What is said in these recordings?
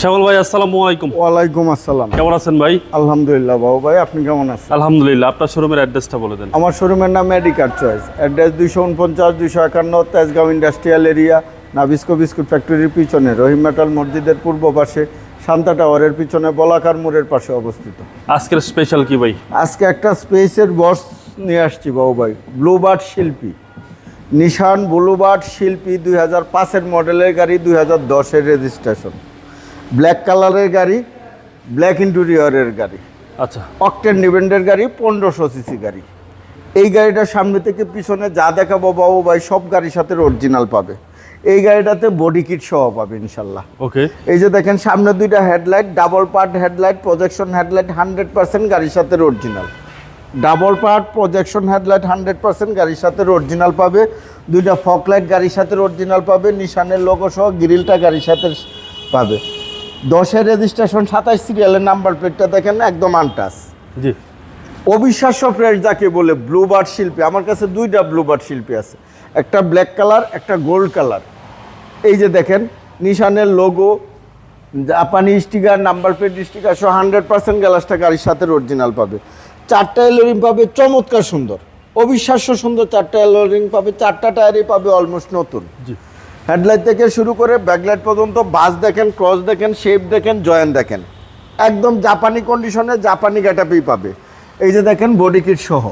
শ্যামল ভাই আসসালামু আলাইকুম। ওয়ালাইকুম আসসালাম। কেমন আছেন ভাই? আলহামদুলিল্লাহ বাবু ভাই আপনি কেমন আছেন? আলহামদুলিল্লাহ আপনার শোরুমের অ্যাড্রেসটা বলে দেন। আমার শোরুমের নাম মেডিকার চয়েস অ্যাড্রেস দুইশো উনপঞ্চাশ দুইশো একান্ন Tejgaon industrial area Nabisco biscuit ফ্যাক্টরির পিছনে রহিম মেটাল মসজিদের পূর্ব পাশে শান্তা টাওয়ারের পিছনে বলাকার মোড়ের পাশে অবস্থিত। আজকের স্পেশাল কি ভাই? আজকে একটা স্পেসের বস নিয়ে আসছি বাবু ভাই। ব্লুবার্ড শিল্পী। নিশান ব্লুবার্ড শিল্পী দুই হাজার পাঁচের মডেলের গাড়ি দুই হাজার দশের রেজিস্ট্রেশন ব্ল্যাক কালারের গাড়ি ব্ল্যাক ইন্টেরিয়রের গাড়ি আচ্ছা। অক্টেন ডিভেন্ডের গাড়ি পনেরোশো সিসি গাড়ি। এই গাড়িটার সামনে থেকে পিছনে যা দেখাবো বাবু ভাই সব গাড়ির সাথে অরিজিনাল পাবে। এই গাড়িটাতে বডি কিট সহ পাবে ইনশাল্লাহ। ওকে এই যে দেখেন সামনে দুইটা headlight double part headlight projection headlight hundred percent গাড়ির সাথে original double part projection headlight hundred percent গাড়ির সাথে অরিজিনাল পাবে। দুইটা ফকলাইট গাড়ির সাথে অরিজিনাল পাবে। নিশানের লোগো সহ গ্রিলটা গাড়ির সাথে পাবে। দশের রেজিস্ট্রেশন সাতাশ সিরিয়ালের নাম্বার প্লেটটা দেখেন একদম আনটাস জি। অবিশ্বাস্য ফ্রেশ যাকে বলে ব্লুবার্ড শিল্পী আমার কাছে দুইটা ব্লুবার্ড শিল্পী আছে। একটা ব্ল্যাক কালার একটা গোল্ড কালার এই যে দেখেন নিশানের লোগো জাপানি স্টিকার নাম্বার প্লেট স্টিকার সহ হান্ড্রেড পার্সেন্ট গ্যালাসটা গাড়ির সাথে অরিজিনাল পাবে। চারটা এলোরিং পাবে চমৎকার সুন্দর। অবিশ্বাস্য সুন্দর চারটা এলোরিং পাবে চারটা টায়ারই পাবে অলমোস্ট নতুন। জি। হেডলাইট থেকে শুরু করে ব্যাকলাইট পর্যন্ত বাস দেখেন ক্রস দেখেন শেপ দেখেন জয়েন দেখেন। একদম জাপানি কন্ডিশনে জাপানি গ্যাটাপেই পাবে। এই যে দেখেন বডি কিট সহ।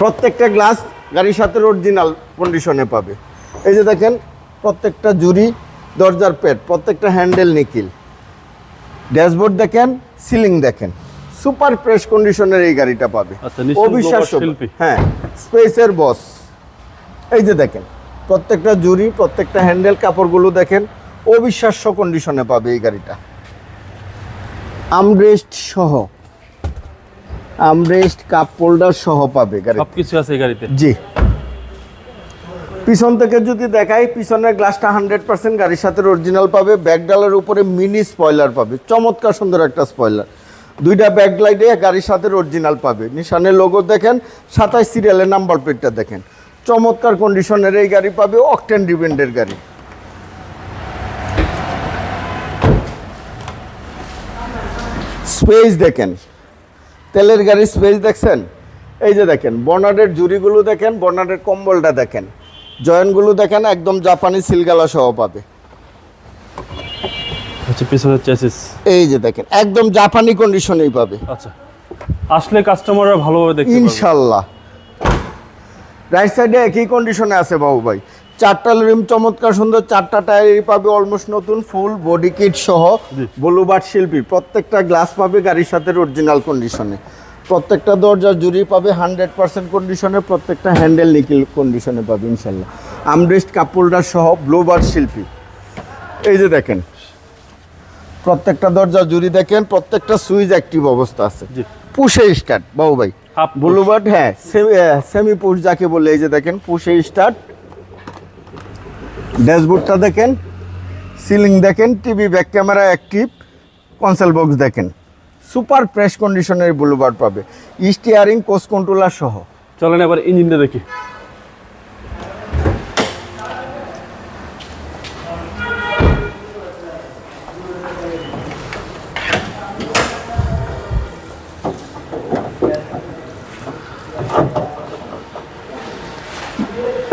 প্রত্যেকটা গ্লাস গাড়ির সাথে অরিজিনাল কন্ডিশনে পাবে। এই যে দেখেন প্রত্যেকটা জুরি দরজার পেট প্রত্যেকটা হ্যান্ডেল নিকিল ড্যাশবোর্ড দেখেন সিলিং দেখেন। সুপার ফ্রেশ কন্ডিশনের এই গাড়িটা পাবে। আচ্ছা, অবিশ্বাস্য হ্যাঁ স্পেসের বস এই যে দেখেন প্রত্যেকটা জুরি প্রত্যেকটা হ্যান্ডেল কাপড়গুলো দেখেন অবিশ্বাস্য কন্ডিশনে পাবে এই গাড়িটা। আমরেস্ট সহ আমরেস্ট কাপ হোল্ডার সহ পাবে গাড়ি সব কিছু আছে এই গাড়িতে? জি। পিছন থেকে যদি দেখাই পিছনের গ্লাসটা হান্ড্রেড পার্সেন্ট গাড়ির সাথে অরিজিনাল পাবে ব্যাকডালের উপরে মিনি স্পয়লার পাবে। চমৎকার সুন্দর একটা স্পয়লার দুইটা ব্যাকলাইটে গাড়ির সাথে অরিজিনাল পাবে। নিশানের লোগো দেখেন সাতাশ সিরিয়ালের নাম্বার প্লেটটা দেখেন। চমৎকার কন্ডিশনের এই গাড়ি পাবে অকটেন ডিপেন্ডের গাড়ি। স্পেস দেখেন। তেলের গাড়ির স্পেস দেখছেন? এই যে দেখেন বর্নারের জুরিগুলো দেখেন বর্নারের কম্বলটা দেখেন। জয়েন্টগুলো দেখেন একদম জাপানি সিলগালা সহ পাবে। পিছনের চেসিস এই যে দেখেন একদম জাপানি কন্ডিশনেই পাবে। আচ্ছা। আসলে কাস্টমাররা ভালোভাবে দেখতে পারবে। ইনশাল্লাহ। রাইট সাইডে একই কন্ডিশনে আছে বাবু ভাই। চারটা রিম চমৎকার সুন্দর চারটা টায়ারই পাবে অলমোস্ট নতুন ফুল বডি কিট সহ। ব্লুবার্ড শিল্পী। প্রত্যেকটা গ্লাস পাবে গাড়ির সাথে অরিজিনাল কন্ডিশনে প্রত্যেকটা দরজা জুড়ি পাবে হান্ড্রেড পার্সেন্ট কন্ডিশনে প্রত্যেকটা হ্যান্ডেল নিকিল কন্ডিশনে পাবে ইনশাল্লাহ। আমরেস্ট কাপড়ডার সহ ব্লুবার্ড শিল্পী। এই যে দেখেন প্রত্যেকটা দরজা জুড়ি দেখেন প্রত্যেকটা সুইচ অ্যাক্টিভ অবস্থা আছে। পুষে স্টার্ট বাবু ভাই। ব্লুবার্ড হ্যাঁ সেমি পুশ যাকে বলে এই যে দেখেন পুষে স্টার্ট ড্যাশবোর্ডটা দেখেন সিলিং দেখেন TV back camera active console box দেখেন। সুপার ফ্রেশ কন্ডিশনের ব্লুবার্ড পাবে। স্টিয়ারিং কোচ কন্ট্রোলার সহ। চলেন এবার ইঞ্জিনটা দেখি।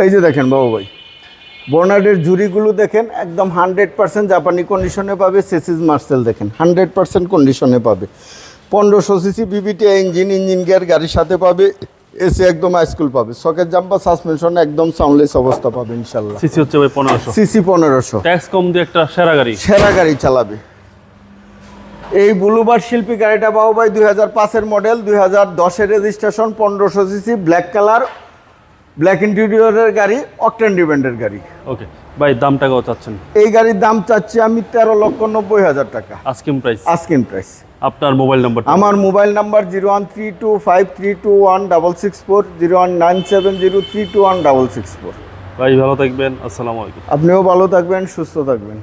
এই যে দেখেন বাবু ভাই বর্নার্ডের জুরিগুলো দেখেন একদম হান্ড্রেড পার্সেন্ট জাপানি কন্ডিশনে পাবে সেসিস মার্সেল দেখেন হান্ড্রেড পার্সেন্ট কন্ডিশনে পাবে। পনেরোশো CC VVT engine engine gear গাড়ির সাথে পাবে এসি একদম হাইস্কুল পাবে সকেট জাম্পার সাসপেনশন একদম সাউন্ডলেস অবস্থা পাবে ইনশাল্লাহ সিসি হচ্ছে ভাই পনেরোশো। সিসি পনেরোশো। ট্যাক্স কম দিয়ে একটা সেরা গাড়ি। সেরা গাড়ি চালাবে। এই ব্লুবার শিল্পী গাড়িটা পাবো ভাই দুই হাজার পাঁচের মডেল দুই হাজার দশের রেজিস্ট্রেশন পনেরোশো সিসি ব্ল্যাক কালার ব্ল্যাক ইন্টিরিয়রের গাড়ি অকটেন ডিপেন্ডের গাড়ি। ওকে ভাই দামটা কত চাচ্ছেন? এই গাড়ির দাম চাচ্ছি আমি তেরো লক্ষ নব্বই হাজার টাকা। আস্কিং প্রাইস আস্কিং প্রাইস আপনার মোবাইল নাম্বার আমার mobile number zero one three two five three two one double six four zero one nine seven zero three two one double six four ভাই ভালো থাকবেন আসসালামু আলাইকুম। আপনিও ভালো থাকবেন সুস্থ থাকবেন।